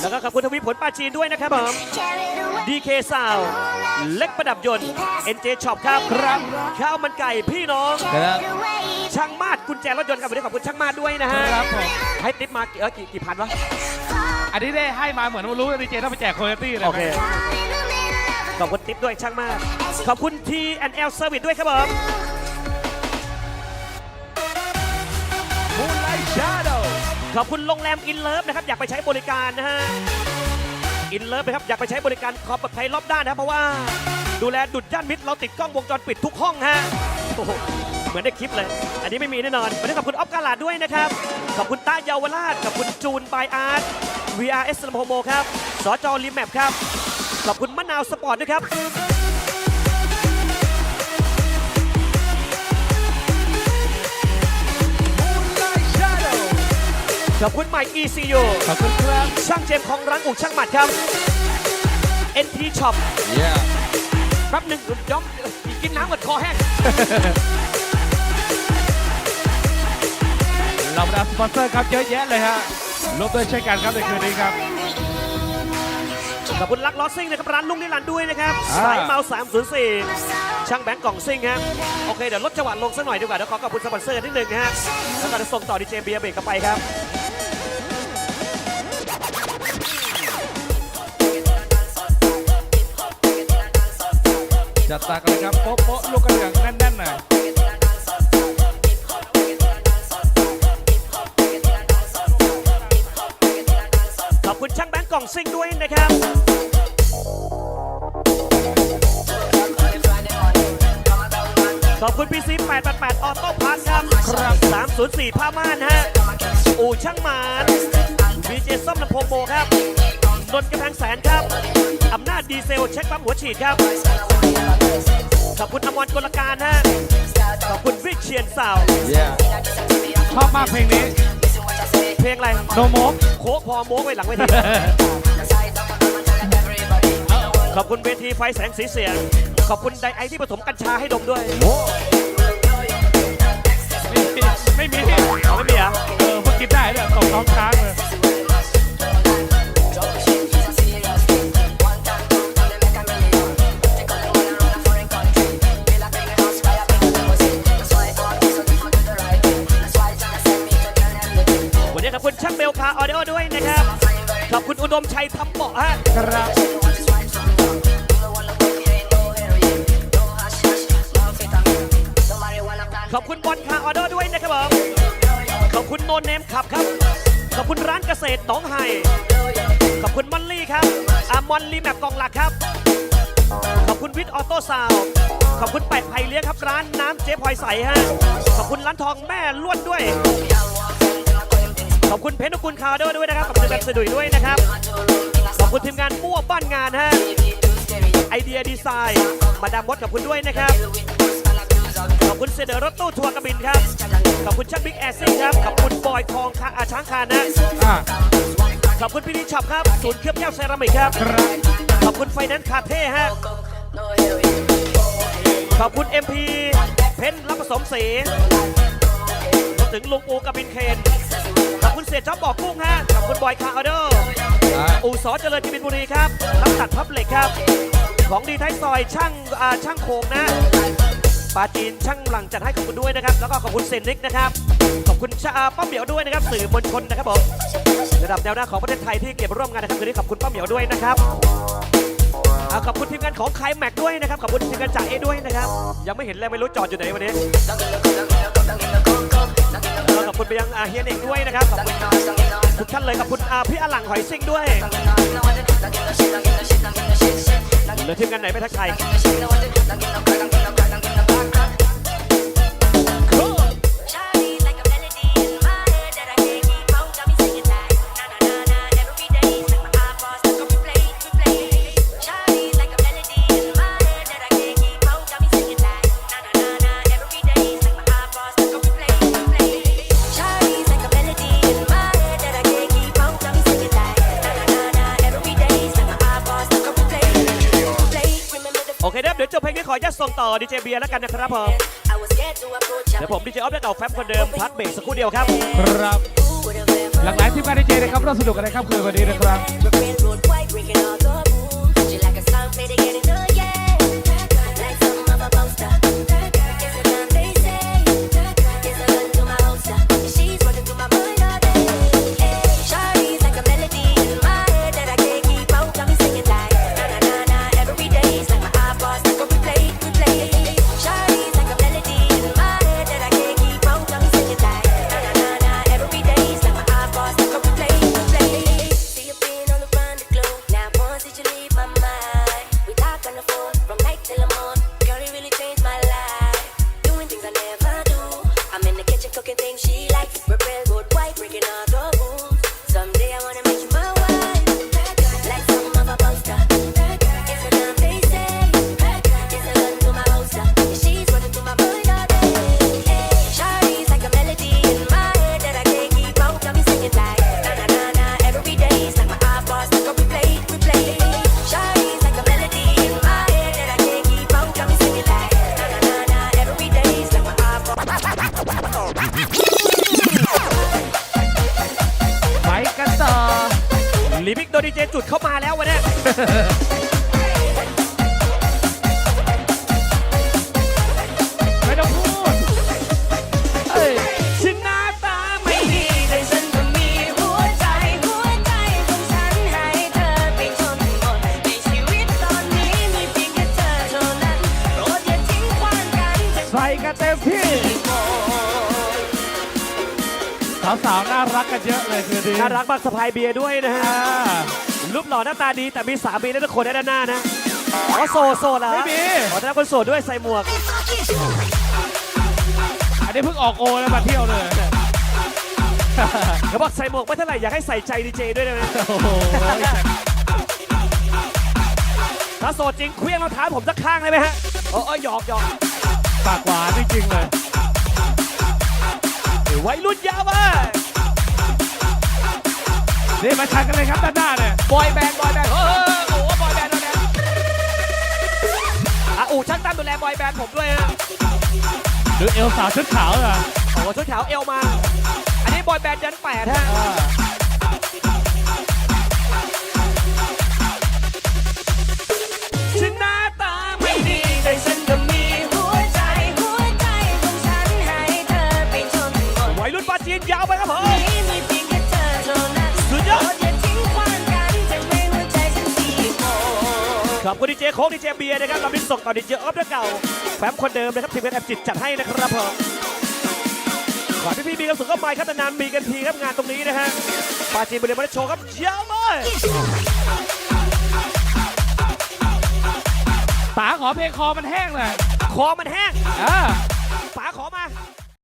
แล้วก็ขอบคุณทวีผลปาจีนด้วยนะครับผม DK Sound เล็กประดับยนต์ NJ Shop ครับครับข้าวมันไก่พี่น้องครับช่างมาดกุญแจรถยนต์ครับวันนี้ขอบคุณช่างมาดด้วยนะฮะครับผมให้ติปมาเออกี่กี่พันวะอันนี้ได้ให้มาเหมือนรู้ว่าดีเจต้องไปแจกโคโยตี้เลยโอเคขอบคุณติปด้วยช่างมาดขอบคุณ T&L Service ด้วยครับผมมู ขอบคุณโรงแรมอินเลิฟนะครับอยากไปใช้บริการนะฮะอินเลิฟนะครับอยากไปใช้บริการความปลอดภัยรอบด้านนะครับเพราะว่าดูแลดุดย่านมิตรเราติดกล้องวงจรปิดทุกห้องฮะโอ้โหเหมือนในคลิปเลย อันนี้ไม่มีแน่นอนวันนี้ขอบคุณออฟกาลาดด้วยนะครับ ขอบคุณต้าเยาวราชขอบคุณจูนบายอาร์ต VRS ลำโพงโมครับสจรีแมปครับ ขอบคุณมะนาวสปอร์ตด้วยครับ ขอบคุณใหม่ ECU ขอบคุณครับ ช่างเจมส์ของร้านอู่ช่างหมัดครับ NT Shop เย้แป๊บหนึ่งย้อมกินน้ำกับคอแห้ง เราบรรดาสปอนเซอร์ครับเยอะแยะเลยฮะรวมด้วยเช่นกันครับในคืนนี้ครับ ขอบคุณลักล้อซิ่งนะครับ ร้านลุงนิรันดร์ด้วยนะครับอ่าสายเมา304ช่างแบงก์กล่องซิ่งฮะโอเค เดี๋ยวลดจังหวะลงสักหน่อยดีกว่าเดี๋ยวขอขอบคุณสปอนเซอร์นิดหนึ่งฮะแล้วก็จะส่งต่อดีเจเบียร์เบรกกลับไปครับ จัดตากันเลยครับโป๊ะโป๊ะลูกกระเดื่องแน่นๆหน่อยขอบคุณช่างแบงก์กล่องซิงด้วยนะครับขอบคุณ PC 888 ออโต้พาร์ทครับครับ304 ผ้าม่านฮะ อู่ช่างหมานวีเจส้มลำโพงโบครับ นนท์กำแพงแสนครับ อำนาจดีเซลเช็คปั๊มหัวฉีดครับ ขอบคุณอมรกลการฮะ ขอบคุณวิเชียนสาว ชอบมากเพลงนี้ เพลงอะไร โนโมกโคกพอโม้ไว้หลังเวที ขอบคุณเวทีไฟแสงสีเสียง ขอบคุณไดไอที่ผสมกัญชาให้ดมด้วย ไม่มีเอาไม่มีเหรอะเออเพิ่งกินได้เลยตกท้องช้างเลย อบคุณอุดมชัยทำเบาะฮะครับขอบคุณบอลคาออเดอร์ด้วยนะครับผมขอบคุณโนนเนมขับครับ ขอบคุณร้านเกษตรหนองไห่ขอบคุณมอลลี่ครับอามอนลีแมปกองหลักครับ ขอบคุณวิทย์ออโต้ซาวด์ขอบคุณแปดไผ่เลี้ยงครับร้านน้ำเจ๊พลอยใสฮะ ขอบคุณร้านทองแม่ล้วนด้วย ขอบคุณเพชรนกุลคาร์เดอร์ด้วยนะครับ ขอบคุณแบบสะดุยด้วยนะครับ ขอบคุณทีมงานมั่วบ้านงานฮะ ไอเดียดีไซน์ มาดามมดกับคุณด้วยนะครับ ขอบคุณเสนอรถตู้ทัวร์กระบินครับ ขอบคุณช่างบิ๊กแอร์ซิ่งครับ ขอบคุณบอยทองคาอาช้างคานนะอะขอบคุณพี่นิช็อปครับ ศูนย์เคลือบแก้วเซรามิกครับครับขอบคุณไฟแนนซ์คาเท่ฮะ ขอบคุณ MP เพนรับผสมสีรวมถึงลุงอูกับบินเคนขอบ คุณเสียจ๊อบบอกกุ้งฮะขอบคุณบอยคาร์ออเดอร์อะอู่สอเจริญจิบินบุรีครับรับตัดพับเหล็กครับ ของดีท้ายซอยช่างอ่าช่างโคงนะปาจีนช่างหลังจัดให้ขอบคุณด้วยนะครับ แล้วก็ขอบคุณเซนนิกนะครับขอบคุณชาอ่าป้าเหมียวด้วยนะครับ สื่อมวลชนนะครับผมระดับแนวหน้าของประเทศไทยที่เก็บร่วมงานนะครับคืนนี้ขอบคุณป้าเหมียวด้วยนะครับอ่าขอบคุณทีมงานของไคแม็กด้วยนะครับขอบคุณทีมงานจ่าเอด้วยนะครับ ยังไม่เห็นเลยไม่รู้จอดอยู่ไหนวันนี้แล้ว ขอบคุณไปยังอาเฮียนเองด้วยนะครับขอบคุณทุกท่านเลยขอบคุณอาพี่อลังหอยซิ่งด้วยเหลือทีมงานไหนไม่ทักทาย ขออนุญาตส่งต่อดีเจเบียร์แล้วกันนะครับผม I was scared to approach เดี๋ยวผมดีเจออฟและเก่าแฟบคนเดิมพักเบรกสักครู่เดียวครับ ครับ Who would have ever หลากหลายทีมงานดีเจนะครับร่วมสนุกกันในค่ำคืนวันนี้นะครับ นดีเจจุดเข้ามาแล้ววันเนี้ยไม่ต้องพูดเอ้ยถึงหน้าตาไม่ดีแต่ฉันก็มีหัวใจ หัวใจของฉันให้เธอไปจนหมด ในชีวิตตอนนี้มีเพียงแค่เธอเท่านั้น โปรดอย่าทิ้งขว้างกันจะใส่กันเต็มที่ สาวๆน่ารักกันเยอะเลยคืนนี้น่ารักมากสะพายเบียร์ด้วยนะฮะอ่ารูปหล่อหน้าตาดีแต่มีสามีและทุกคนด้านหน้านะอ๋อโสดโสดเหรอไม่มี ขอต้อนรับคนโสดด้วยใส่หมวก อันนี้เพิ่งออกโอแล้วมาเที่ยวเลยเขาบอกใส่หมวกไม่เท่าไหร่อยากให้ใส่ใจดีเจด้วยนะโอ้โหถ้าโสดจริงเคลี้ยงรองเท้าผมสักข้างได้ไหมฮะเออเออหยอกหยอกปากหวานจริงๆเลย วัยรุ่นยาวอะนี่มาชันกันเลยครับด้านหน้าเนี่ยบอยแบนด์บอยแบนด์เออโอ้โหบอยแบนด์บอยแบนด์อะอู่ช่างตั้มดูแลบอยแบนด์ผมด้วยฮะดูเอลสาวชุดขาวอะโอ้โหชุดขาวเอวมา อันนี้บอยแบนด์ยันแปดฮะ จีนยาวไปครับผมนี้มีเพียงแค่เธอเท่านั้นสุดยอดโปรอย่าทิ้งขว้างกันจะไม่หัวใจฉันทีโมขอบคุณดีเจโค้กดีเจเบียร์นะครับเราบินส่งต่อดีเจออฟด้วยเก่าแฟมคนเดิมนะครับทีมงานแอบจิตจัดให้นะครับผมขอให้พี่ๆมีความสุขเข้ามาครับนานๆมีกันทีครับงานตรงนี้นะฮะปาจีนบริมาโชว์ครับยาวเลยป๋าขอเพลงคอมันแห้งหน่อยคอมันแห้งอ่าป๋าขอมา